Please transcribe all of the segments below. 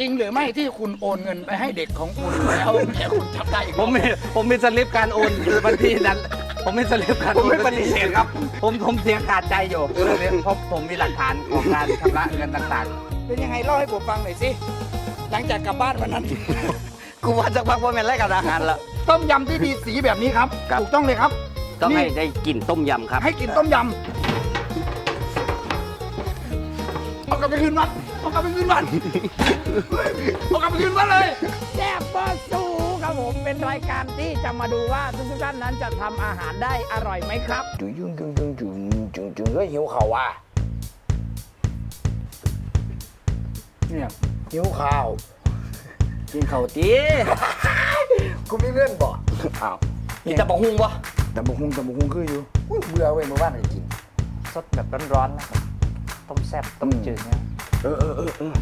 จริงหรือไม่ที่คุณโอนเงินไปให้เด็กของคุณแล้วแค่คุณจับได้อีกผมมีผมมีสลิปการโอนบัญชีนั้น ผมมีสลิปการผมโอนไม่ปฏิเสธครับ ผมผมเสียขาดใจอยู่เรื่องนี้เพราะผมมีหลักฐานของการชำระเงินต่างเป็นยังไงเล่าให้ผมฟังหน่อยสิหลังจากกลับบ้านวันนั้น ๆ กูว่าจะพักว่าเป็นไรกับอาหารละ ต้มยำที่ดีสีแบบนี้ครับครับ ถูกต้องเลยครับต้องให้นี่ได้กลิ่นต้มยำครับให้กินต้มยำเอากลับไปคืนวัด เอากลับไปคืนวัดเอากลับไปคืนวัดเลยแซ่บเบอร์สูครับผมเป็นรายการที่จะมาดูว่าทุกๆท่านนั้นจะทำอาหารได้อร่อยไหมครับ จุยจุงจุงจุงจุงจุงจุงเฮ้ยหิวข่าวว่ะเนี่ยหิวข่าวกินข้าวจีกูมีเงื่อนบ่อ้าวมีแต่บะฮุงบ่แต่บุกฮุงแต่บุกฮุงคืออยู่อุ้ยเบื่อเว้ยเมื่อวานไอ้กินสดแบบร้อนๆนะครับต้มแซ่บต้มจืดเนี่ย เออเออเออเออ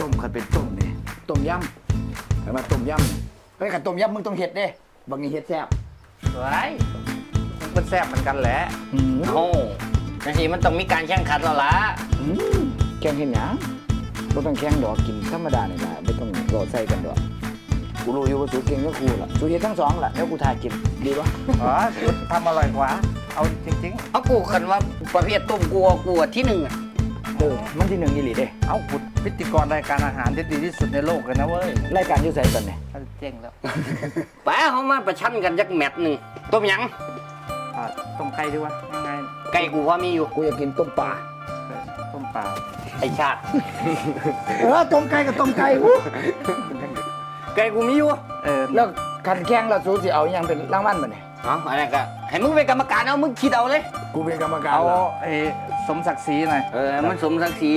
ต้มขันเป็นต้มนี่ต้มยำเอามาต้มยำนี่เฮ้ยขันต้มยำมึงต้องเห็ดเด้บางนี่เห็ดแซ่บสวยมันเป็นแซ่บเหมือนกันแหละอืมโอ้จังสีมันต้องมีการแข่งขันแล้วล่ะอืมแกงเห็นหยังบ่ต้องแข่งดอกกินธรรมดานี่ล่ะบ่ต้องรอใส่กันดอกกูรู้อยู่ว่าสูเก่งก็กูล่ะสูเฮ็ดทั้งสองล่ะแล้วกูทายกินดีปะอ๋อคุณทำอร่อยกว่า เอาจริงเอากูคันว่าประเภทต้มกัวกัวที่หนึ่งอะ เออมันที่หนึ่งอีหลีเด้ๆเอาคุณพิธีกรรายการอาหารที่ดีที่สุดในโลกเลยนะเว้ยรายการอยู่ไสตอนนี้เจ๊งแล้วแปะเขามาประชันกันจักแมตช์หนึ่งต้มหยังอะต้มไก่ดีวะง่ายไก่กูพอมีอยู่กูอยากกินต้มปลาๆเออต้มเปล่าไอชาติ เออต้มไก่กับต้มไก่อู้ไก่กูมีอยู่เออแล้วคันแข่งแล้วสูสิเอาอิหยังเป็นรางวัลบ่เนี่ยเอาอันนั้นก็ให้มึงเป็นกรรมการเอามึงคิดเอาเลย กูเป็นกรรมการเอาเหรอไอ้ สมศักดิ์ศรีหน่อยเออมันสมศักดิ์ศรี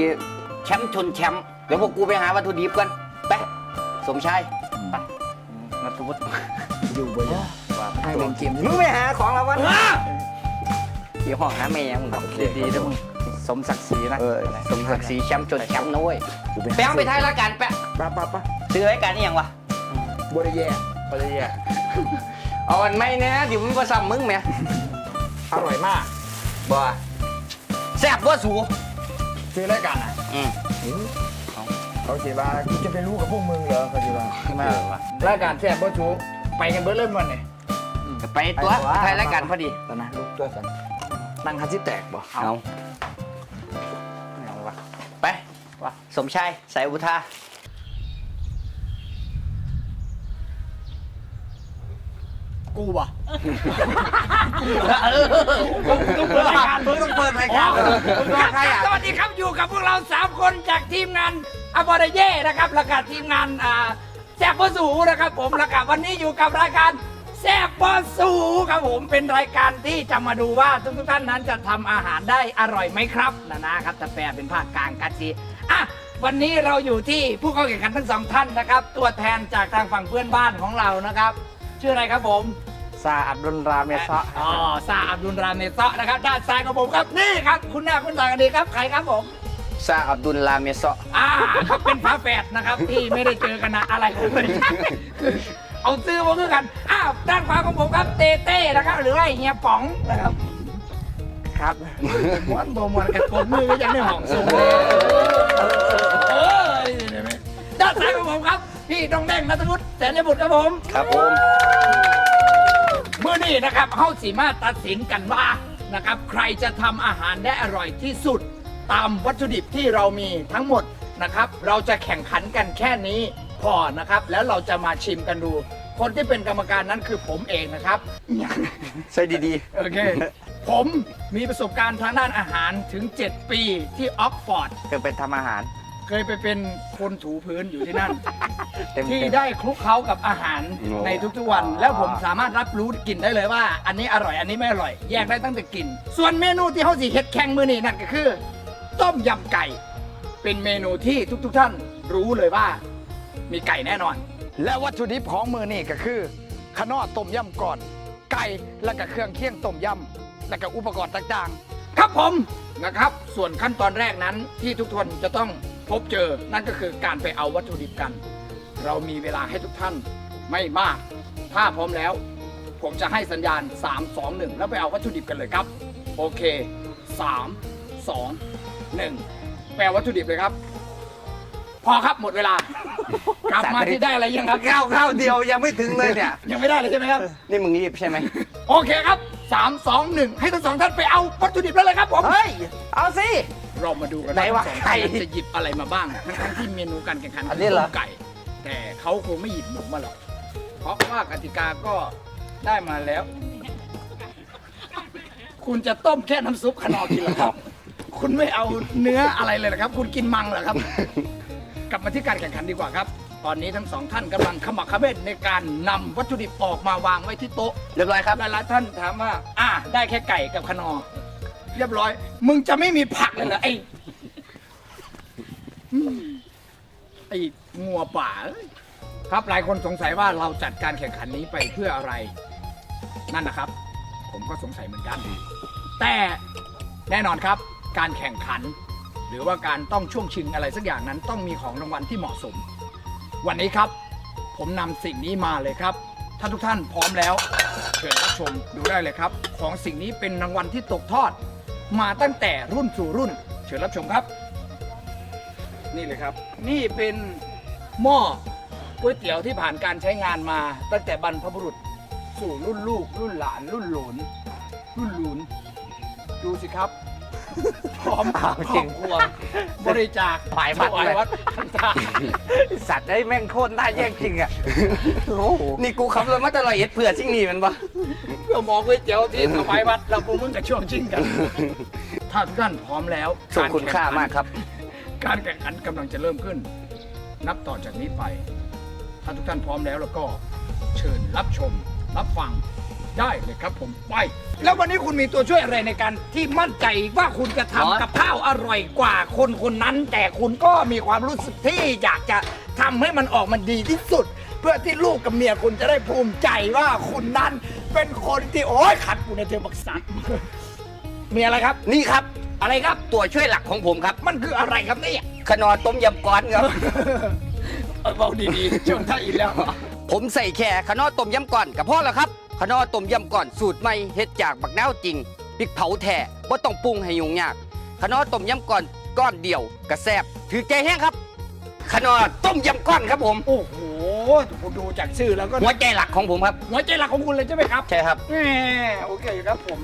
แชมป์ชนแชมป์เดี๋ยวพวกกูไปหาวัตถุดิบกันไปสมชายนัทวุฒิอยู่บ่เนี่ยให้เล่นเกมมึงไปหาของรางวัลที่ห้องหาแม่มึงดีๆด้วยมึงสมศักดิ์ศรีนะเออสมศักดิ์ศรีแชมป์ชนแชมป์นะเว้ยกูแปะไปท้ายรายการแปะปะปะปะซื้อรายการนี่ยังวะบ่ได้แย่ปริยาเอาอันไม่เนี่ยเดี๋ยวมึงก็ซ้ำมึงแหมอร่อยมากบ่ แซ่บบ่สูซื้อรายการอะอืมเขาสิว่ากูจะไปรู้กับพวกมึงเหรอเขาสิว่าไม่เหรอวะรายการแซ่บบ่ชูไปกันเบิดเริ่มวันนี่ไปตัวไปท้ายรายการพอดีตอนนะลูกตัวสันนั่งฮัจิแตกบ่เอาไม่เอาวะไปว่ะสมชายสายอุทา กูบ่ต้องเปิดรายการต้องเปิดรายการมึงรอใครอะ สวัสดีครับอยู่กับพวกเราสามคนจากทีมงานอบอดเย่นะครับแล้วก็ทีมงานอ่าแซ่บบ่สูนะครับ ผมแล้วก็วันนี้อยู่กับรายการแซ่บบ่สูครับผมเป็นรายการที่จะมาดูว่าทุกๆท่านนั้นจะทำอาหารได้อร่อยไหมครับนะนะครับแต่แปลเป็นภาคกลางกันทีอะ วันนี้เราอยู่ที่ผู้เข้าแข่งขันทั้งสองท่านนะครับ ตัวแทนจากทางฝั่งเพื่อนบ้านของเรานะครับ ชื่ออะไรครับผม ซาอับดุลราเมซะอ๋อซาอับดุลรามเนเซาะนะครับด้านซ้ายของผมครับนี่ครับคุณหน้าคุณตากันดีครับใครครับผมซาอับดุลลาเมซออ่าครับเป็นฝาแฝดนะครับที่ไม่ได้เจอกันนานอะไรผมไม่ใช่คือเอาซื้อมาคือกันอ้าวด้านขวาของผมครับเต้เต้นะครับ หรือว่าเฮียป๋องนะครับครับม้วนบมวนกันกดมือก็ยังได้หอมสูงเลยเออเห็นไหมด้านซ้ายของผมครับ พี่ดองแดงนัทวุฒิแสนยบุตรครับผม ครับผมเมื่ อนี้นะครับเข้าสีมาตัดสินกันว่านะครับใครจะทำอาหารได้อร่อยที่สุด ตามวัตถุดิบที่เรามีทั้งหมดนะครับ เราจะแข่งขันกันแค่นี้พอนะครับ แล้วเราจะมาชิมกันดู คนที่เป็นกรรมการนั้นคือผมเองนะครับใช่ดีโอเค ผมมีประสบการณ์ทางด้านอาหารถึง 7 ปีที่ออกฟอร์ดๆคือเป็นทำอาหาร เคยไปเป็นคนถูพื้นอยู่ที่นั่น เต็มที่ๆได้คลุกเคล้ากับอาหารในทุกๆวันอ๋อแล้วผมสามารถรับรู้กลิ่นได้เลยว่า อันนี้อร่อยอันนี้ไม่อร่อย แยกได้ตั้งแต่กลิ่น ส่วนเมนูที่เขาสีเฮ็ดแข่งมือนี่นั่นก็คือ ต้มยำไก่ เป็นเมนูที่ทุกๆท่านรู้เลยว่า มีไก่แน่นอน และวัตถุดิบของมือนี่ก็คือขนอต้มยำก่อน ไก่แล้วก็เครื่องเคียงต้มยำแล้วก็อุปกรณ์ต่างๆ ครับผมนะครับ ส่วนขั้นตอนแรกนั้นที่ทุกคนจะต้อง พบเจอนั่นก็คือการไปเอาวัตถุดิบกัน เรามีเวลาให้ทุกท่านไม่มาก ถ้าพร้อมแล้ว ผมจะให้สัญญาณ 3 2 1 แล้วไปเอาวัตถุดิบกันเลยครับ โอเค 3 2 1 แปลวัตถุดิบเลยครับพพอครับหมดเวลากลับมาที่ได้อะไรยังครับข้าวข้าวเดียวยังไม่ถึงเลยเนี่ย ยังไม่ได้เลยใช่ไหมครับ นี่มึงรีบใช่ไหมโอเคครับสามสองหนึ่งให้ทั้งสองท่านไปเอาวัตถุดิบแล้วเลยครับผมเฮ้ยเอาสิ เรามาดูกันไหนวะทั้งสองไก่ท่านจะหยิบอะไรมาบ้างทั้งๆที่เมนูการแข่งขันอันนี้เหรอ คืไก่ แต่เขาคงไม่หยิบหมูมาหรอก เพราะว่ากติกาก็ได้มาแล้ว คุณจะต้มแค่น้ำซุปขนอกินเหรอครับ คุณไม่เอาเนื้ออะไรเลยเหรอครับ คุณกินมังเหรอครับ กลับมาที่การแข่งขันดีกว่าครับ ตอนนี้ทั้งสองท่านกำลังขมักเขม้นในการนำวัตถุดิบออกมาวางไว้ที่โต๊ะ เรียบร้อยครับ หลายๆท่านถามว่า อ่า ได้แค่ไก่กับขนอ เรียบร้อย มึงจะไม่มีผักเลยเหรอไอ้อืมไอ้งัวป่าเอ้ยครับหลายคนสงสัยว่าเราจัดการแข่งขันนี้ไปเพื่ออะไร นั่นนะครับ ผมก็สงสัยเหมือนกัน แต่แน่นอนครับ การแข่งขัน หรือว่าการต้องช่วงชิงอะไรสักอย่างนั้นต้องมีของรางวัลที่เหมาะสม วันนี้ครับ ผมนำสิ่งนี้มาเลยครับ ถ้าทุกท่านพร้อมแล้ว เชิญรับชมดูได้เลยครับ ของสิ่งนี้เป็นรางวัลที่ตกทอด มาตั้งแต่รุ่นสู่รุ่น เชิญรับชมครับ นี่เลยครับ นี่เป็นหม้อก๋วยเตี๋ยวที่ผ่านการใช้งานมาตั้งแต่บรรพบุรุษ สู่รุ่นลูก รุ่นหลาน รุ่นหลนรุ่นหลุนดูสิครับ พร้อมอ้าวคจริรองบครัวบริจาคหมายวัดถวายเลย วัดต่างๆสัตว์ไอ้แม่งโคตรน่าแย่งจริงอะโอ้โหนี่กูขับรถมาตลอดเอ็ดเผื่อสิ่งนี้มันปะเพื่อหมอก๋วยเตี๋ยวที่ถวายวัดเราพวกมึงกับช่วงชิงกัน ถ้าทุกท่านพร้อมแล้วส่งคุณค่ามากครับ การแข่งขันกำลังจะเริ่มขึ้น นับต่อจากนี้ไป ถ้าทุกท่านพร้อมแล้วแล้วก็เชิญรับชม รับฟัง ได้เลยครับผมไป แล้ววันนี้คุณมีตัวช่วยอะไรในการที่มั่นใจว่าคุณจะอ๋อทำกับข้าวอร่อยกว่าคนคนนั้น แต่คุณก็มีความรู้สึกที่อยากจะทำให้มันออกมาดีที่สุด เพื่อที่ลูกกับเมียคุณจะได้ภูมิใจว่าคุณนั้นเป็นคนที่โอ้ยขัดกูในเทอบักสัตว์มีอะไรครับ นี่ครับอะไรครับ ตัวช่วยหลักของผมครับมันคืออะไรครับเนี่ยขนอต้มยำก้อนครับ เออเบาดีๆช่วงท่าอินแล้ว ผมใส่แค่ขนอต้มยำก่อนกับพ่อแล้วครับ ขนอต้มยำก่อนสูตรใหม่เฮ็ดจากบักนาวจริงพริกเผาแท้บ่ต้องปรุงให้ยุ่งยากขนอต้มยำก่อนก้อนเดียวกระแซบถือใจแห้งครับ ขนอต้มยำก้อนครับผม โอ้โหผมดูจากชื่อแล้วก็หัวใจหลักของผมครับ หัวใจหลักของคุณเลยใช่ไหมครับใช่ครับแหมโอเคครับผม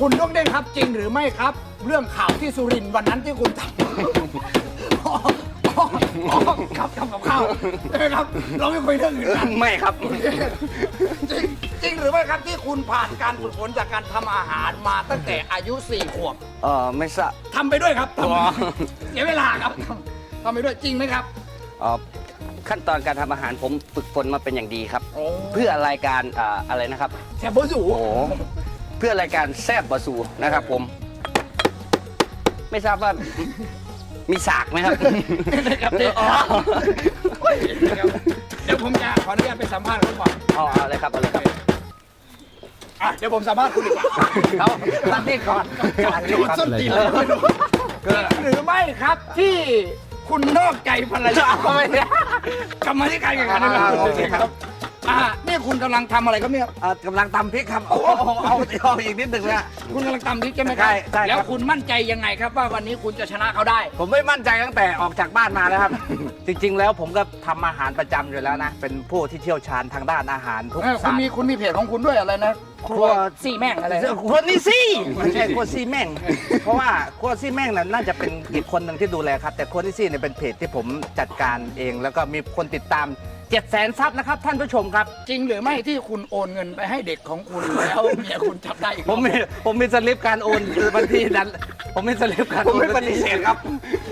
คุณต้องเด้งครับจริงหรือไม่ครับ เรื่องข่าวที่สุรินทร์วันนั้นที่คุณทำ อ๋ออ๋ออ๋อครับทำกับข้าวใช่ไหมครับ เราไม่คุยเรื่องอื่นกัน ไม่ครับ จริงจริงหรือไม่ครับที่คุณผ่านการฝึกฝนจากการทำอาหารมาตั้งแต่อายุสี่ขวบเออไม่ทราบ ทำไปด้วยครับทำอ๋อ เสียเวลาครับทำไปด้วยจริงไหมครับเอ่อขั้นตอนการทำอาหารผมฝึกฝนมาเป็นอย่างดีครับโอ้เพื่อรายการอ่าอะไรนะครับ แซ่บเบอร์สูโอ้โหเพื่อรายการแซบบะสูนะครับผม ไม่ทราบว่า มีสากไหมครับ นะครับเด็กอ๋อ เดี๋ยวผมจะขออนุญาตไปสัมภาษณ์เขาก่อนอ๋อเอาเลยครับเอาเลยครับอะเดี๋ยวผมสัมภาษณ์คุณดีกว่าเขาตัดนี่ก่อนโดนส้นตีนเลยไม่รู้จริงหรือไม่ครับที่คุณนอกใจภรรยาไม่ได้กรรมาที่การแข่งขันนะครับโอเคครับ อ่านี่คุณกำลังทำอะไรครับเนี่ย เอ่อกำลังตำพริกครับ โอ้โหเอาเอาอีกนิดหนึ่งนะ คุณกำลังทำทิศใช่ไหมครัใช่ใช่ครับ แล้วคุณมั่นใจยังไงครับว่าวันนี้คุณจะชนะเขาได้ ผมไม่มั่นใจตั้งแต่ออกจากบ้านมาแล้วครับ จริง ๆ แล้วผมก็ทำอาหารประจำอยู่แล้วนะ เป็นผู้ที่เชี่ยวชาญทางด้านอาหารทุกเออคุณศาสตมีร์ คุณมีเพจของคุณด้วยอะไรนะครัวซี่แม่งอะไรนะคนนี้สิไม่ใช่ครัวซี่แม่ง เพราะว่าครัวซี่แม่งนั้นน่าจะเป็นอีกคนหนึ่งที่ดูแลครับ แต่ครัวซี่ซี่เนี่ยเป็นเพจที่ผมจัดการเอง แล้วก็มีคนติดตาม 7 0 0 0 0 0ซับนะครับ ท่านผู้ชมครับ จริงหรือไม่ที่คุณโอนเงินไปให้เด็กของคุณ แล้วเมียคุณจับได้อีกผมมีผมมีสลิปการโอนบัญชีนั้น ผมมีสลิปการผมโอนไม่ปฏิเสธครับ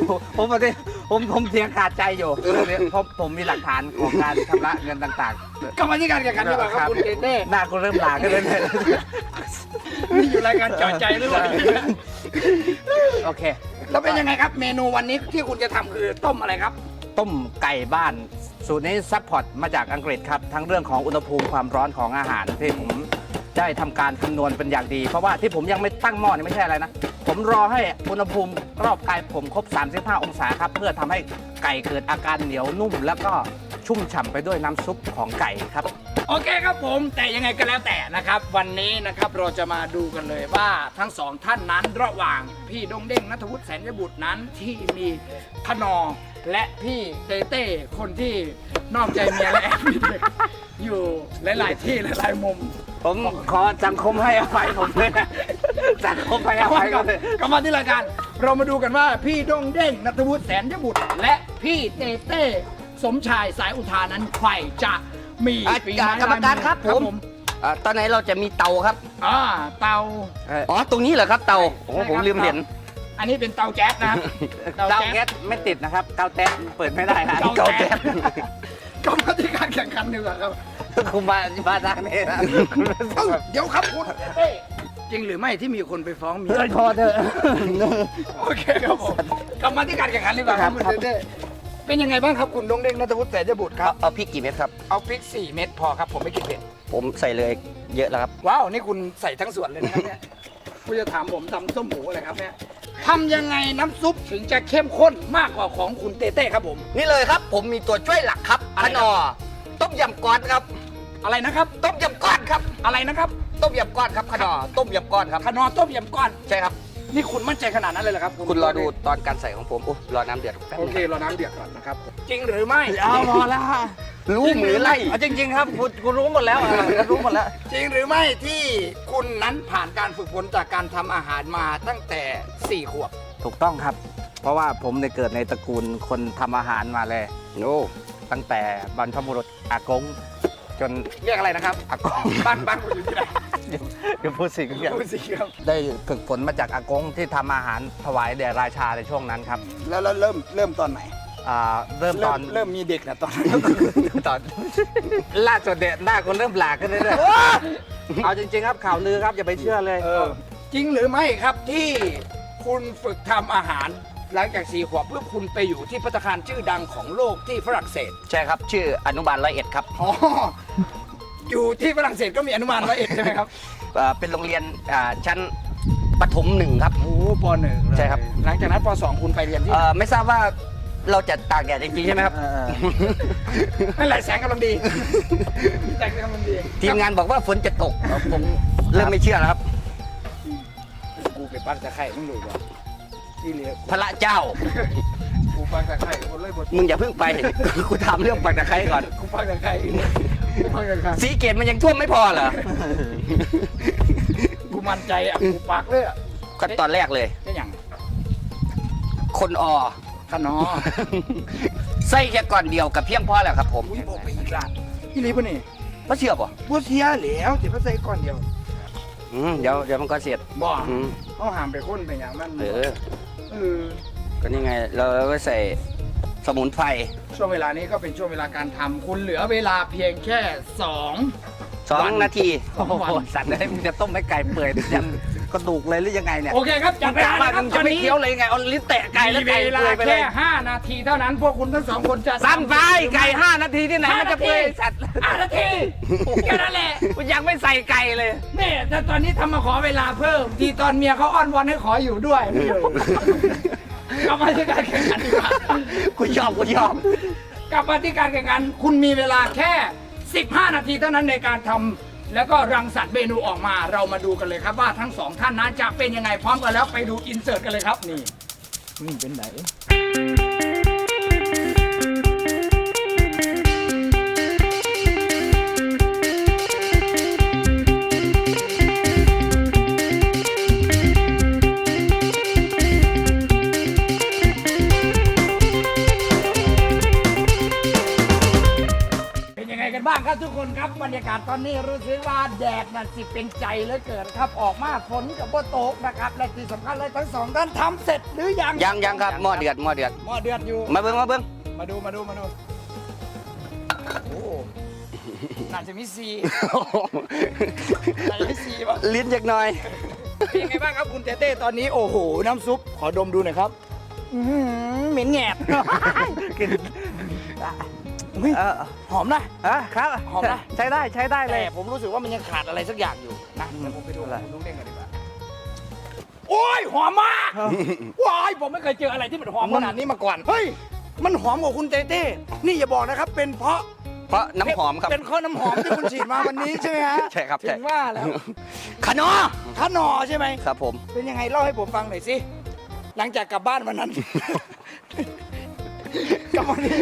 ผมผมปฏิผมผมเสียงขาดใจอยู่เพราะผมมีหลักฐานของการชำระเงินต่างๆกรรมาธิการแข่งขันดีกว่าครับคุณเต้เต้หน้าก็เริ่มลากันเลยเนี่ยนี่อยู่รายการเจอดใจหรือเปล่าโอเค แล้วเป็นยังไงครับ เมนูวันนี้ที่คุณจะทำคือต้มอะไรครับ ต้มไก่บ้าน สูตรนี้ซัพพอร์ตมาจากอังกฤษครับ ทั้งเรื่องของอุณหภูมิความร้อนของอาหารที่ผมได้ทำการคำนวณเป็นอย่างดี เพราะว่าที่ผมยังไม่ตั้งหม้อนี่ไม่ใช่อะไรนะ ผมรอให้อุณหภูมิรอบกายผมครบ 35 องศาครับ เพื่อทำให้ไก่เกิดอาการเหนียวนุ่ม แล้วก็ชุ่มฉ่ำไปด้วยน้ำซุปของไก่ครับ โอเคครับผม แต่ยังไงก็แล้วแต่นะครับ วันนี้นะครับเราจะมาดูกันเลยว่าทั้งสองท่านนั้นระหว่างพี่ดงเด้งนัทวุฒิแสนยบุตรนั้นที่มีขนอ และพี่เต้เต้คนที่นอกใจเมียและแอบมีเด็กอยู่หลาย ๆ ที่หลายๆมุม ผมขอสังคมให้อภัยผมเลยนะสังคมให้อภัยกันเลยกลับมาที่รายการ เรามาดูกันว่าพี่ดงเด้งนัทวุฒิแสนยบุตร และพี่เต้เต้สมชายสายอุทานั้นใครจะมีอะฝีไม้กรรมการครับผมผมอ่าตอนไหนเราจะมีเตาครับอ่าเตาอ๋อตรงนี้เหรอครับเตาโอ้โหผมลืมเห็น อันนี้เป็นเตาแก๊สนะครับเตาแก๊สไม่ติดนะครับเตาแก๊สเปิดไม่ได้นะเตาแก๊สก็มาที่การแข่งขันดีกว่าครับคุณมามาทางนี้นะเอ้าเดี๋ยวครับคุณเต้จริงหรือไม่ที่มีคนไปฟ้องเมียเฮ้ยพอเถอะโอเคครับผมกลับมาที่การแข่งขันดีกว่าครับครับคุณเต้เป็นยังไงบ้างครับคุณดงเด้งนัทวุฒิแสนยบุตรครับเอาพริกกี่เม็ดครับเอาพริก 4 เม็ดพอครับผมไม่กินเผ็ดผมใส่เลยเยอะแล้วครับว้าวนี่คุณใส่ทั้งส่วนเลยนะครับเนี่ย คุณจะถามผมตำส้มหมูอะไรครับเนี่ยทำยังไงน้ำซุปถึงจะเข้มข้นมากกว่าของคุณเต้เต้ครับผม นี่เลยครับ ผมมีตัวช่วยหลักครับอะไรขครับนอต้มยำก้อนครับ อะไรนะครับ ต้มยำก้อนครับ อะไรนะครับต้มยำก้อนครับขนอต้มยำก้อนครับขนอต้มยำก้อน ใช่ครับ นี่คุณมั่นใจขนาดนั้นเลยเหรอครับคุณรอดูตอนการใส่ของผมโอ้รอน้ำเดือดแป๊บโอนึงเครอน้ำเดือดก่อนนะครับจริงหรือไม่เอาพอแล้วรู้มือไล่เอาจริง ๆ ครับคุณคุณรู้หมดแล้วอะรู้หมดแล้ว จริงหรือไม่ที่คุณนั้นผ่านการฝึกฝนจากการทำอาหารมาตั้งแต่ 4 ขวบ ถูกต้องครับ เพราะว่าผมเนี่ยเกิดในตระกูลคนทำอาหารมาเลย โอ้ตั้งแต่บรรพบุรุษอากง จนเรียกอะไรนะครับ อากง บ้านบ้านคุณอยู่ที่ไหน เดี๋ยวพูดสิเดี๋ยวพูดสิครับ ได้ฝึกฝนมาจากอากงที่ทำอาหารถวายแด่ราชาในช่วงนั้นครับแล้วแล้วเริ่มเริ่มตอนไหนอ่าเริ่มตอน เริ่มมีเด็กนะตอนนั้น ตอนล่าสุดเนี่ยหน้าคนเริ่มหลากขึ้นเรื่อยๆเอาจริง ๆ ครับข่าวลือครับอย่าไปเชื่อเลย เออจริงหรือไม่ครับที่คุณฝึกทำอาหาร หลังจากสี่ขวบเพื่อคุณไปอยู่ที่พัตตาคารชื่อดังของโลกที่ฝรั่งเศสใช่ครับ ชื่ออนุบาลร้อยเอ็ดครับ อ๋ออยู่ที่ฝรั่งเศสก็มีอนุบาลร้อยเอ็ดใช่ไหมครับ เอ่อเป็นโรงเรียนอ่าชั้นประถมหนึ่งครับ โอ้ปหนึ่งเลยใช่ครับ หลังจากนั้นปสองคุณไปเรียนที่เอ่อไม่ทราบว่าเราจะตากแดดจริงๆใช่ไหมครับ เออนั่นแหละแสงกำลังดี แสงกำลังดีทีมงานบอกว่าฝนจะตกเอ่อผมเริ่มไม่เชื่อแล้วครับ กูไปปั้นตะไคร่มึงดูก่อนที่เหลือพระเจ้า กูปั้นตะไคร่คนเลยบทมึงอย่าเพิ่งไป กูถามเรื่องปักตะไคร้ก่อน กูปั้นตะไคร่กูปั้นตะไคร่ สีเกตมันยังท่วมไม่พอเหรอ กูมั่นใจอะกูปากเลยอะขั้นตอนแรกเลยแค่อย่างคนอขนอใส่แค่ก่อนเดียวกับเพียงพอแล้วครับ ผมอุ้ยบอกไปอีกละพี่ลีป่ะนี่ไม่เชื่อป่ะบัวเสียแล้วสิพระใส่ก่อนเดียวอืมเดี๋ยวเดี๋ยวมันก็เสร็จบ่อืมเขาหามไปค้นไปอย่างนั้นเออเออก็นี่ไง เราก็ใส่ สมุนไพรช่วงเวลานี้ก็เป็นช่วงเวลาการทำคุณเหลือเวลาเพียงแค่สองสองวันนาทีโอ้โหสัตว์เลยมึงจะต้มให้ไก่เปื่อยยันกระดูกเลยหรือยังไงเนี่ยโอเคครับจัดไปกะแล้วว่านะครับมึงตจะอนไม่นี้เคี้ยวเลยยังไงเอาลิ้นแตะไก่แล้วมีไก่เวลาเปื่อยไปเลแค่ย5นาทีเท่านั้นพวกคุณทั้งสองคนจะสั้นไปไก่ห้านาทีที่ไหนมันจะเปื่อยสัตว์ห้านาทีแค่นั้นแหละมันยังไม่ใส่ไก่เลย นี่แต่ตอนนี้ทำมาขอเวลาเพิ่ม ทีตอนเมียเขาอ้อนวอนให้ขออยู่ด้วยไม่อยู่ กลับมาที่การแข่งขันดีกว่ากูยอมกูยอม กลับมาที่การแข่งขัน คุณมีเวลาแค่ 15 นาทีเท่านั้นในการทำแล้วก็รังสรรค์เมนูออกมา เรามาดูกันเลยครับว่าทั้งสองท่านนั้นจะเป็นยังไงพร้อมกันแล้วไปดูอินเสิร์ตกันเลยครับนี่นี่เป็นไหนเป็น ครับทุกคนครับบรรยากาศตอนนี้รู้สึกว่าแดดนั่นสิเป็นใจเหลือเกินครับออกมาฝนกับบ่ตกนะครับและที่สำคัญเลยทั้งสองท่านทำเสร็จหรือยังยังยังครับหม้อเดือดหม้อเดือดหม้อเดือดอยู่ มาเบิ้งมาเบิ้งมาดูมาดูมาดูโอ้น่าจะมีซีน่าจะมีซีป่ะลิ้นจักหน่อยเป็นยังไงบ้างครับคุณเต้เต้ตอนนี้โอ้โหน้ำซุปขอดมดูหน่อยครับอื้อหือเหม็นแงบกิน อุ๊ยเออหอมนะอะครับหอมนะใช้ได้ใช้ได้เลแต่ย ผมรู้สึกว่ามันยังขาดอะไรสักอย่างอยู่นะอืมเดี๋ยวผมไปดูอะไรคุณลุงเด้งกันดีกว่าโอ้ยหอมมากว้ายผมไม่เคยเจออะไรที่มันหอมขนาดนี้มาก่อนเฮ้ยมันหอมกว่าคุณเต้เต้นี่อย่าบอกนะครับ เป็นเพราะเพราะน้ำหอมครับ เป็นเพราะน้ำหอมที่คุณฉีดมาวันนี้ใช่ไหมฮะใช่ครับถึใช่งว่าแล้วขนอท่านหนอใช่ไหม ครับผม เป็นยังไงเล่าให้ผมฟังหน่อยสิ หลังจากกลับบ้านวันนั้น กลับมานี่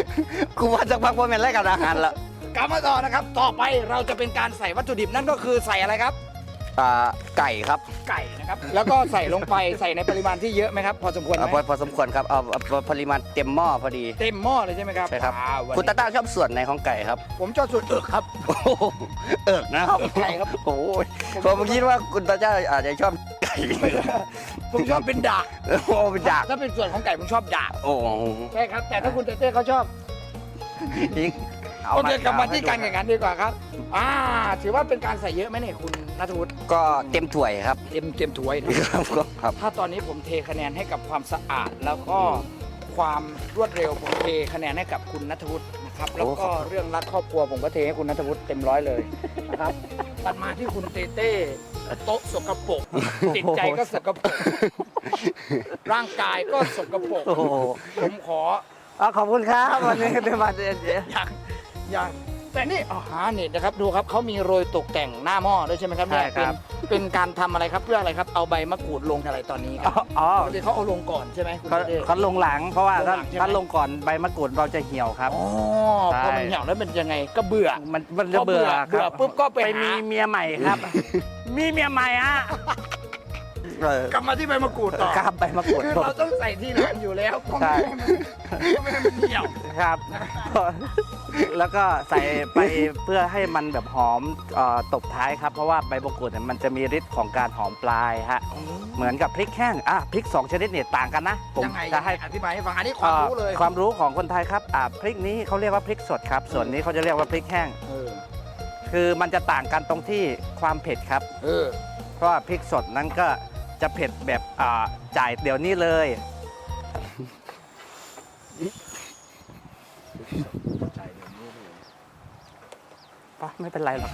กูว่าจะพักว่าเป็นรายการอาหารละกลับมาต่อนะครับ ต่อไปเราจะเป็นการใส่วัตถุดิบนั่นก็คือใส่อะไรครับ อ่าไก่ครับไก่นะครับ แล้วก็ใส่ลงไปใส่ในปริมาณที่เยอะไหมครับ พอสมควรไหอ่าพอมพอสมควรครับเอาเอาปริมาณเต็มหม้อพอดี เต็มหม้อเลยใช่ไหมครับใช่ครับ อ่าวันคุณนี้ตาต้าชอบส่วนไหนของไก่ครับ ผมชอบส่วนเอิกครับ โอ้โหเอิกนะครับไก่ครับ โอ้ยผมคิดว่าคุณตาต้าอาจจะชอบไก่ ผมชอบเป็นดากโอ้โหเป็นดากถ้าเป็นส่วนของไก่ผมชอบดากโอ้โหใช่ครับ แต่ถ้าคุณเต้เต้เขาชอบอีกโอเคกลับมาที่การแข่งขันดีกว่าครับ อ่า ถือว่าเป็นการใส่เยอะไหมเนี่ยคุณนัทวุฒิก็เต็มถ้วยครับ เต็มเต็มถ้วยนะครับครับ ถ้าตอนนี้ผมเทคะแนนให้กับความสะอาดแล้วก็ความรวดเร็วผมเทคะแนนให้กับคุณนัทวุฒินะ ครับแล้วก็เรื่องรักครอบครัวผมก็เทให้คุณนัทวุฒิเต็มร้อยเลยนะครับตัดมาที่คุณเต้เต้โต๊ะสกปรกจิตใจก็สกปรกร่างกายก็สกปรกโอ้โหผมขออะขอบคุณครับวันนี้ได้มาเดี๋ยวเดี๋ยวอย่างอย่าง แต่นี่อาหารนี่นะครับดูครับเขามีโรยตกแต่งหน้าหม้อด้วยใช่ไหมครับเนี่ยเป็นเป็นการทำอะไรครับเพื่ออะไรครับเอาใบมะกรูดลงอะไรตอนนี้คอ๋รัอบอ๋อปกติเขาเอาลงก่อนใช่ไหมคุณเขาเต้เขาลงหลังเพราะว่าถ้าลงหลังใช่ไหม ถ้าลงก่อนใบมะกรูดเราจะเหี่ยวครับ อ๋อใช่พอมันเหี่ยวแล้วเป็นยังไงก็เบื่อ มันมันจะเบื่อพอเบื่อครับเบื่อปุ๊บก็ไปไปหามีมีเมียใหม่ครับ มีเมียใหม่ฮะ เออ กลับมาที่ใบมะกรูดต่อครับใบมะกรูดคือเราต้องใส่ที่หลังอยู่แล้วเพราะใช่ไม่ให้มันเพราะไม่ให้มันเหี่ยว ครับแล้วก็ใส่ไปเพื่อให้มันแบบหอมเอ่อตบท้ายครับ เพราะว่าใบมะกรูดเนี่ยมันจะมีฤทธิ์ของการหอมปลายฮะเหมือนกับพริกแห้งอะพริกสองชนิดเนี่ยต่างกันนะผมยังไงจะให้ อธิบายให้ฟังอันนี้ความรู้เลยอ่อความรู้ของคนไทยครับอ่าพริกนี้เขาเรียกว่าพริกสดครับ ส่วนนี้เขาจะเรียกว่าพริกแห้ง เออคือมันจะต่างกันตรงที่ความเผ็ดครับ เออเพราะว่าพริกสดนั้นก็ จะเผ็ดแบบอ่าจ่ายเดี๋ยวนี้เลยปะไม่เป็นไรหรอก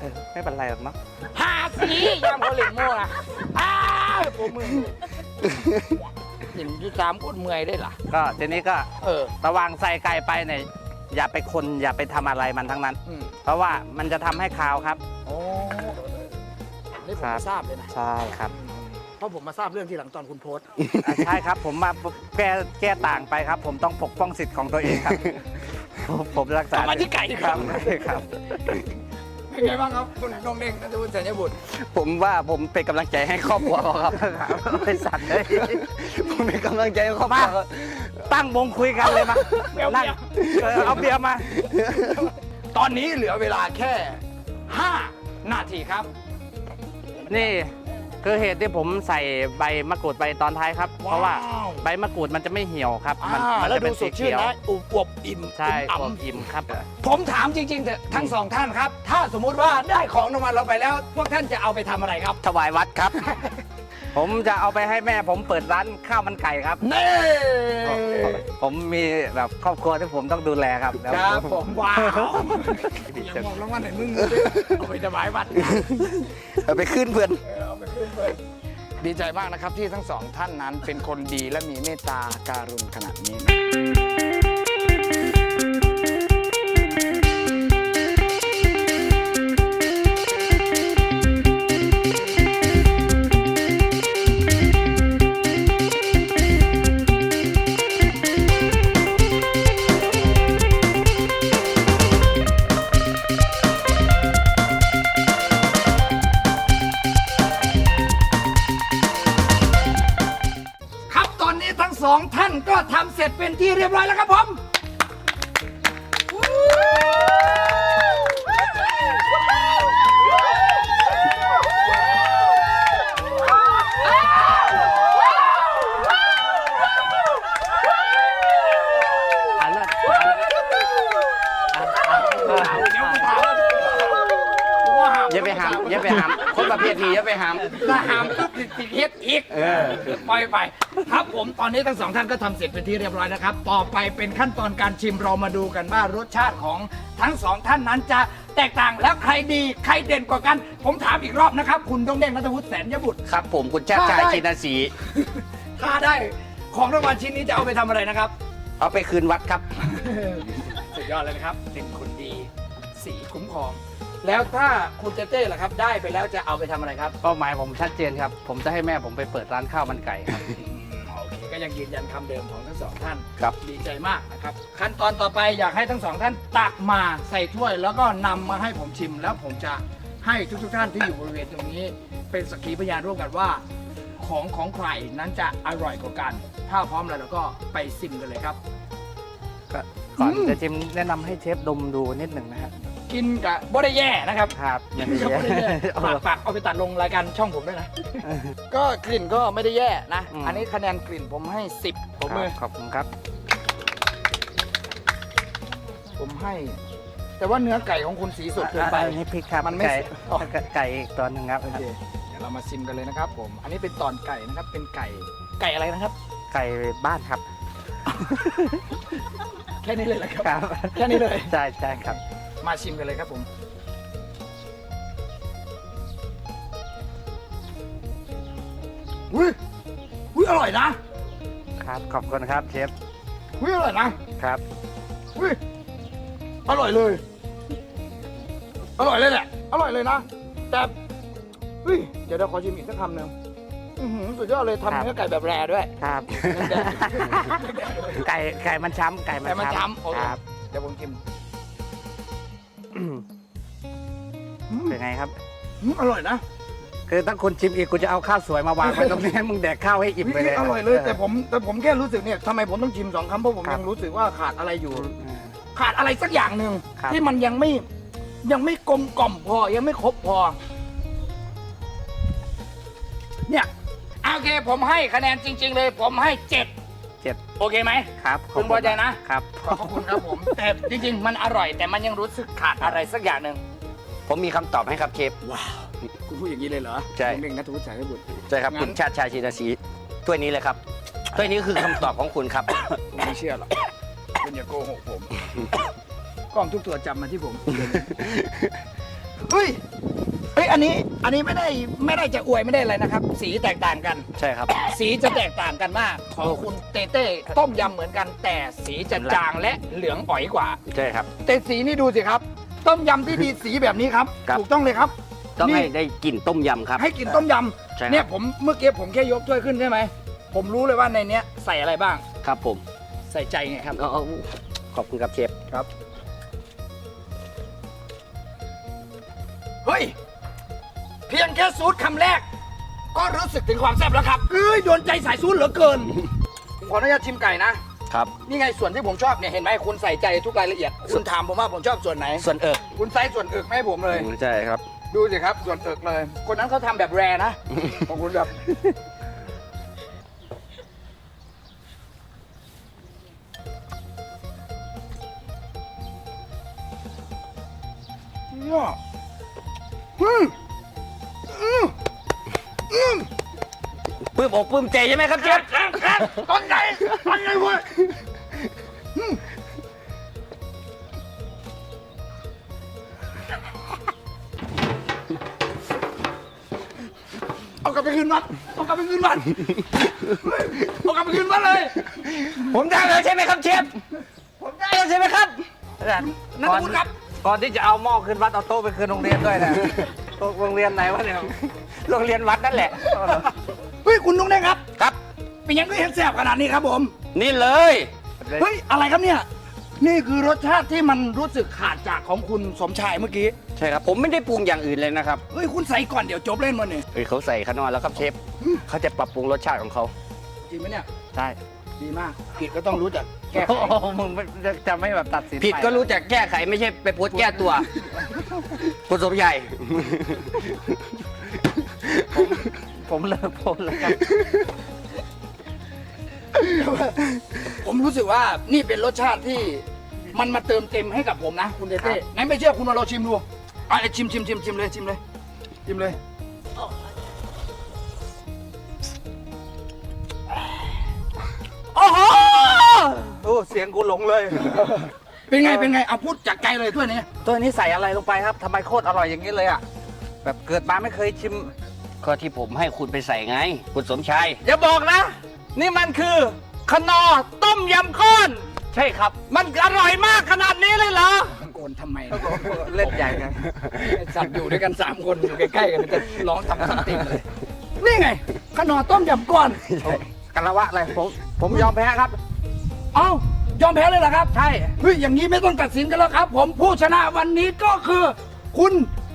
เออไม่เป็นไรหรอกเนาะหาสียามเขาเล่นโม่อะอ้าวผมมือเห็นอยู่สามคนเมื่อยได้ล่ะก็ทีนี้ก็เออระวังใส่ไก่ไปเนี่ยอย่าไปคนอย่าไปทำอะไรมันทั้งนั้นอืมเพราะว่ามันจะทำให้คาวครับ โอ้นี่ผมครับมาทราบเลยนะ ใช่ครับเพ ราะผมมาทราบเรื่องที่หลังตอนคุณโพสต์อะใช่ครับ ผมมาแก้แก้ต่างไปครับ ผมต้องปกป้องสิทธิ์ของตัวเองครับ ผมผมรักษากลับมาที่ไก่คครัรับบครับ เป็นไงบ้างครับคุณน้องเด้งนัทวุฒิสัญญบุตรผมว่าผมเป็นกำลังใจให้ครอบครัวเขาครับไอสัตว์เลยผมเป็นกำลังใจให้ครอบครัวเขาตั้งวงคุยกันเลยมาเบียร์นั่งเบียร์เออเอาเบียร์มา ตอนนี้เหลือเวลาแค่ 5 นาทีครับ นี่ คือเหตุที่ผมใส่ใบมะกรูดไปตอนท้ายครับ เพราะว่าใบมะกรูดมันจะไม่เหี่ยวครับมัอ่ามัแล้วจะดูเป็นสสีดชื่นเขียวนะอุบอวบอิ่มใช่อิ่มผมอ่ำอิ่มครับ ผมถามจริงๆเถอะทั้งสองท่านครับ ถ้าสมมุติว่าได้ของรางวัลเราไปแล้ว พวกท่านจะเอาไปทำอะไรครับ ถวายวัดครับ ผมจะเอาไปให้แม่ผมเปิดร้านข้าวมันไก่ครับนี่ผมมีแบบครอบครัวที่ผมต้องดูแลครับแล้วครับผมว้าวยังมองรางวัลไหนมึงเลยเอาไปถวายวัด เอาไปขึ้นเพื่อน เอาไปขึ้นเลยดีใจมากนะครับที่ทั้งสองท่านนั้นเป็นคนดีและมีเมตตาการุณขนาดนี้นะ ปล่อยไป ครับผมตอนนี้ทั้งสองท่านก็ทำเสร็จเป็นที่เรียบร้อยนะครับ ต่อไปเป็นขั้นตอนการชิมเรามาดูกันว่ารสชาติของทั้งสองท่านนั้นจะแตกต่างแล้วใครดีใครเด่นกว่ากัน ผมถามอีกรอบนะครับ คุณต้องเด้งนัทวุฒิแสนยบุตร ครับ ผมคุณชาติชายได้ชินสีถ้าได้ของรางวัลชิ้นนี้จะเอาไปทำอะไรนะครับ เอาไปคืนวัดครับ สุดยอดเลยนะครับเป็นคนดี สีคุ้มครอง แล้วถ้าคุณเต้เต้ล่ะครับ ได้ไปแล้วจะเอาไปทำอะไรครับเป้าหมายผมชัดเจนครับ ผมจะให้แม่ผมไปเปิดร้านข้าวมันไก่ครับอืมโอเคก็ยังยืนยันคำเดิมของทั้งสองท่านครับ ดีใจมากนะครับ ขั้นตอนต่อไปอยากให้ทั้งสองท่านตักมาใส่ถ้วย แล้วก็นำมาให้ผมชิม แล้วผมจะให้ทุกๆท่านที่อยู่บริเวณตรงนี้ เป็นสักขีพยานร่วมกันว่า ของของใครนั้นจะอร่อยกว่ากัน ถ้าพร้อมแล้วเราก็ไปซิมกันเลยครับก็ก่อนอืมจะชิมแนะนำให้เชฟดมดูนิดหนึ่งนะครับ กินกับบ่ได้แย่นะครับครับยังไม่ไม่ใช่แย่บ่ได้แย่ฝากฝากเอาไปตัดลงรายการช่องผมด้วยนะ ก็กลิ่นก็ไม่ได้แย่นะ อืม อันนี้คะแนนกลิ่นผมให้ 10 ผมมือ ขอบคุณครับผมให้ แต่ว่าเนื้อไก่ของคุณสีสดเกินไป อันนี้พริกครับมันไม่ไก่อ๋อ ไก่ไก่อีกตัวหนึ่งครับ โอเคเดี๋ยวเรามาซิมกันเลยนะครับ ผม อันนี้เป็นตอนไก่นะครับ เป็นไก่ไก่อะไรนะครับ ไก่บ้านครับแค่นี้เลยเหรอครับ ครับแค่นี้เลย ใช่ใช่ครับ มาชิมกันเลยครับผมอุ้ยอุ้ยอร่อยนะครับ ขอบคุณครับเชฟอุ้ยอร่อยนะครับ อุ้ยอร่อยเลย อร่อยเลยแหละอร่อยเลยนะ แต่อุ้ยเดี๋ยวเราขอชิมอีกสักคำหนึ่งอื้อหือสุดยอดเลยครับทำเนื้อไก่แบบแรด้วยครับแดงไก่ไก่มันช้ำไก่มันไก่มันช้ำช้ำโอเคครับ เดี๋ยวผมชิมอืมอืม เป็นไงครับ อืมอร่อยนะคือถ้าคุณชิมอีกกูจะเอาข้าวสวยมาวางไว้ตรงนี้ ให้มึงแดกข้าวให้อิ่มไปเลย อร่อยเลย แต่ผมแต่ผมแค่รู้สึกเนี่ยทำไมผมต้องชิมสองคำเพราะผมครับ ยังรู้สึกว่าขาดอะไรอยู่เออขาดอะไรสักอย่างหนึ่งครับ ที่มันยังไม่ยังไม่กลมกล่อมพอยังไม่ครบพอ เนี่ยอะโอเคผมให้คะแนนจริง ๆ เลย ผมให้เจ็ด เจ็ดโอเคไหมครับคุณพอใจนะ ครับ ขอบพระคุณครับผมแต่จริงๆ มันอร่อย แต่มันยังรู้สึกขาดอะไรสักอย่างหนึ่งผมมีคำตอบให้ครับเชฟ ว้าว คุณพูดอย่างนี้เลยเหรอใช่ ผมเองนะทุกสายให้บุตร ใช่ครับงั้น คุณชาติชายชินาชีถ้วยนี้เลยครับถ้วยนี้คือคำตอบของคุณครับ ผมไม่เชื่อหรอกคุณอย่าโกหกผม กล้องทุกตัวจับมาที่ผมเฮ้ย เฮ้ยอันนี้อันนี้ไม่ได้ไม่ได้จะอวยไม่ได้อะไรนะครับ สีแตกต่างกัน ใช่ครับ สีจะแตกต่างกันมาก ของคุณเต้เต้ต้มยำเหมือนกัน แต่สีจะจางและเหลืองอ๋อยกว่า ใช่ครับ แต่สีนี่ดูสิครับ ต้มยำที่ดีสีแบบนี้ครับ ครับ ถูกต้องเลยครับ ต้องนี่ให้ได้กลิ่นต้มยำครับ ให้กินต้มยใช่ำครับเนี่ยผมเมื่อกี้ผมแค่ยกถ้วยขึ้นใช่ไหมผมรู้เลยว่าในเนี้ยใส่อะไรบ้าง ครับผมใส่ใจไงครับ เอาเอาขอบคุณครับเชฟ ครับ เฮ้ยเพียงแค่ซูดคำแรก ก็รู้สึกถึงความแซ่บแล้วครับเอ้ยโดนใจสายซูดเหลือเกินผมขออนุญาตชิมไก่นะ ครับ นี่ไงส่วนที่ผมชอบเนี่ยเห็นไหมคุณใส่ใจทุกรายละเอียด คุณถามผมว่าผมชอบส่วนไหน ส่วนเอิกคุณใส่ส่วนอึกมาให้ผมเลย ใช่ครับ ดูสิครับ ส่วนอึกเลย คนนั้นเขาทำแบบแรนะ ของคุณแบบเนี่ยอืมอืมอืม ปลื้มอกปลื้มใจใช่ไหมครับเชฟแข็งแข็งตอนไหนตอนไหนเว้ยอืมเอากลับไปคืนวัดเอากลับไปคืนวัดเฮ้ยเอากลับไปคืนวัดเลย ผมได้แล้วใช่ไหมครับเชฟผมได้แล้วใช่ไหมครับนัทวุฒิครับ ก่อนที่จะเอาหม้อขึ้นวัดเอาโต๊ะไปคืนโรงเรียนด้วยนะโต๊ะโรงเรียนไหนวะเนี่ย โรงเรียนวัดนั่นแหละ เฮ้ยคุณนุ๊กเนี่ยครับ ครับ เป็นยังไงเห็นแสบขนาดนี้ครับผม นี่เลย เฮ้ยอะไรครับเนี่ย นี่คือรสชาติที่มันรู้สึกขาดจากของคุณสมชายเมื่อกี้ ใช่ครับ ผมไม่ได้ปรุงอย่างอื่นเลยนะครับเฮ้ยคุณใส่ก่อนเดี๋ยวจบเล่นมันเนี่ยเฮ้ยเขาใส่ขนอนแล้วครับเชฟเขาจะปรับปรุงรสชาติของเขาจริงไหมเนี่ย ใช่ดีมากผิดก็ต้องรู้จักแก้ไขโอ้โหมึงไม่จะไม่แบบตัดสินผิดก็รู้จักแก้ไขไม่ใช่ไปโพสต์แก้ตัวคุณสมใหญ่ ผมเลิกพูดแล้วครับผมรู้สึกว่านี่เป็นรสชาติที่มันมาเติมเต็มให้กับผมนะ คุณเต้เต้ไหนไม่เชื่อคุณมาลองชิมดูอะชิมชิมชิมชิมเลยชิมเลยชิมเลยโอ้โหโอ้เสียงกูหลงเลย เป็นไงเป็นไงเอาพูดจากใจเลยด้วยนี้ ตัวนี้ใส่อะไรลงไปครับทำไมโคตรอร่อยอย่างนี้เลยอะ แบบเกิดมาไม่เคยชิม ก็ที่ผมให้คุณไปใส่ไง คุณสมชาย อย่าบอกนะ นี่มันคือขนอต้มยำก้อน ใช่ครับ มันอร่อยมากขนาดนี้เลยเหรอตะโกนทำไมเล่นใหญ่ไงไอ้สัตว์อยู่ด้วยกันสามคนอยู่ใกล้ๆกันจะร้องทำส้นตีนเลย นี่ไงขนอต้มยำก้อนกระวะอะไรผมผมยอมแพ้ครับ เอ้ายอมแพ้เลยเหรอครับ ใช่เฮ้ยอย่างนี้ไม่ต้องตัดสินกันแล้วครับ ผมผู้ชนะวันนี้ก็คือ คุณ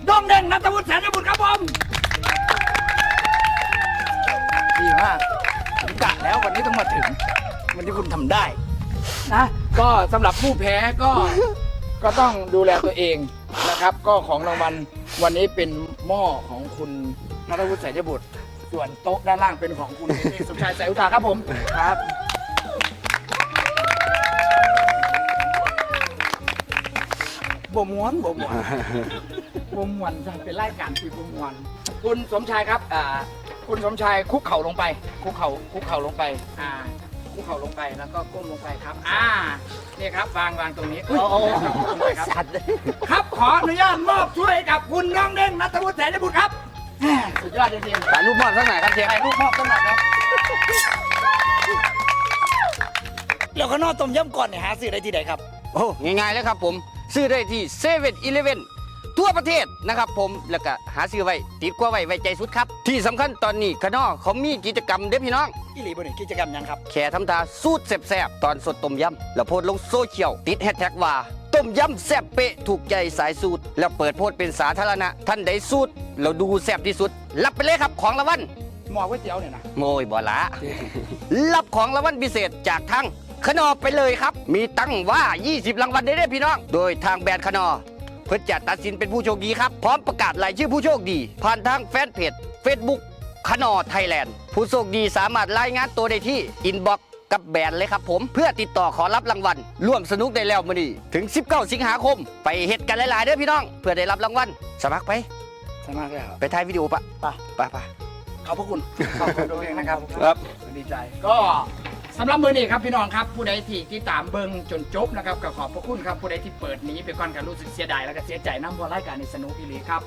ดองแดงนัทวุฒิแสนบุตรครับผม มากผมกะแล้ววันนี้ต้องมาถึง วันนี้คุณทำได้นะก็สำหรับผู้แพ้ก็ก็ต้องดูแลตัวเองนะครับ ก็ของรางวัลวันนี้เป็นหม้อของคุณนัทวุฒิแสนบุตร ส่วนโต๊ะด้านล่างเป็นของคุณเอสุชายสายอุตสาครับผมครับ บ่ม้วนบ่ม้วนบ่ม้วนจะเป็นรายการคุยบ่ม้วน คุณสมชายครับอ่า คุณสมชายคุกเข่าลงไป คุกเข่าคุกเข่าลงไป อ่า คุกเข่าลงไปแล้วก็ก้มลงไปครับ อ่านี่ครับวางวางตรงนี้อุ้ยลงไปครับครับขออนุญาตมอบช่วยกับคุณน้องเด้งนัทวุฒิแสนบุตรครับแหม่สุดยอดจริงๆถ่ายรูปมอบสักหน่อยครับเชฟถ่ายรูปมอบต้นหน่อยครับแล้วก็นอต้มยำก่อนเนี่ยหาซื้อได้ที่ไหนครับ โอ้ง่ายๆเลยครับผม ซื้อได้ที่เซเว่นอีเลเว่น ทั่วประเทศนะครับผมแล้วก็หาซื้อไว้ติดกว่าไว้ไว้ใจสุดครับ ที่สำคัญตอนนี้ขนอเขามีกิจกรรมเด้อพี่น้อง อีหลีบนี่กิจกรรมหยังครับแค่ทำตาสูตรแสบๆ ตอนสดต้มยำแล้วโพสต์ลงโซเชียล ติดแฮชแท็กว่า ต้มยำแซ่บเป๊ะถูกใจสายสูตร แล้วเปิดโพสต์เป็นสาธารณะ ท่านใดสูตรเราดูแซ่บที่สุด รับไปเลยครับของรางวัลหมอก๋วยเตี๋ยวเนี่ยนะโมยบอละ รับของรางวัลพิเศษจากทางขนอไปเลยครับ มีตั้งว่า 20 รางวัลได้เลยพี่น้อง โดยทางแบรนด์ขนอ เพื่อจะตัดสินเป็นผู้โชคดีครับ พร้อมประกาศรายชื่อผู้โชคดี ผ่านทางแฟนเพจ Facebook ขนอไทยแลนด์ผู้โชคดีสามารถรายงานตัวได้ที่อินบ็อกกับแบรนด์เลยครับผมเพื่อติดต่อขอรับรางวัลร่วมสนุกได้แล้วมื้อนี้ถึง 19 สิงหาคม ไปเฮ็ดกันหลายๆเด้อพี่น้อง เพื่อได้รับรางวัลสมัครไป สมัครเลยครับ ไปถ่ายวิดีโอปะไป ไปไปขอบพระคุณ ขอบคุณตัวเองนะครับ ครับ ดีใจ ก็ สำหรับมือนี้ครับพี่น้องครับผู้ใดที่ที่ตามเบิงจนจบนะครับก็ขอบพระคุณครับผู้ใดที่เปิดหนี้ไปก่อนก็รู้สึกเสียดายแล้วก็เสียใจน้ำเพราะรายการในสนุกอีหลีครับ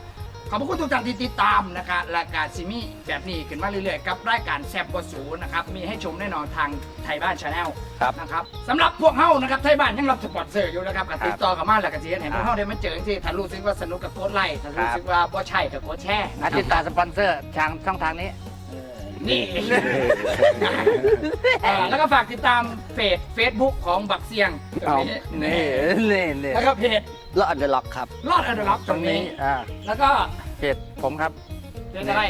ขอบพระคุณทุกท่านที่ติดตามนะครับรายการซิมี่แบบนี้ขึ้นมาเรื่อยๆกับรายการแซบบสูนะครับมีให้ชมแน่นอนทางไทยบ้านชาแนลครับ นะครับสำหรับพวกเฮานะครับไทยบ้านยังรับสปอนเซอร์อยู่นะครับก็ติดต่อกับมาแล้วก็เสียเห็นพวกเฮาได้มาเจอที่ถ้ารู้สึกว่าสนุกกับโค้ดไลค์ถ้ารู้สึกว่าบ่ใช่กับโค้ดแช่อาทิตย์ตาสปอนเซอร์ทางช่องทางนี้ นี่เอ่อแล้วก็ฝากติดตามเพจ Facebook ของบักเซียงตรงนี้นี่นี่นี่แล้วก็เพจแล้วอันเดอร์ล็อกครับรอดอันดับล็อกตรงนี้อ่าแล้วก็เพจผมครับ เพจอะไร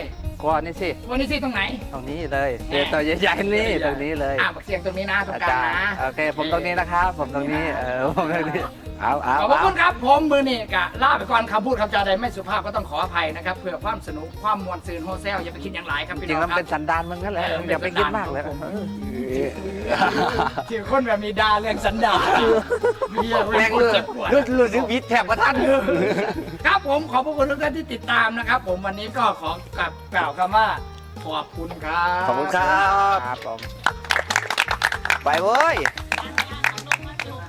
ก็นี่สิวันนี้ที่ตรงไหน ตรงนี้เลยเพจตัวใหญ่ๆนี่ตรงนี้เลยอ่าบักเซียงตรงนี้นะตรงอากลางจารย์นะโอเคผมตรงนี้นะครับ ผมตรงนี้เออผมตรงนี้เอาเอาขอบพระเอาคุณครับ ผมมือนี่กะล่าไปก่อนคำพูดคำจาใดไม่สุภาพก็ต้องขออภัยนะครับเพื่อความสนุกความมวลซืนโฮเซลอย่าไปคิดอย่างไรครับจพี่ริงน้ๆอแล้วงคเป็รับนสันดานมึงนั่นแหละอย่าไปคิดมากเลยที่คนแบบมีดาเรื่องสันดานเรียกแรงเลยเจ็บปวดรู้รู้สึกผิดแถบกระทัน ครับผมขอบพระคุณทุกท่านที่ติดตามนะครับ ผมวันนี้ก็ขอกลับกล่าวคำว่าขอบคุณครับ ขอบคุณครับ ครับผมไปเว้ย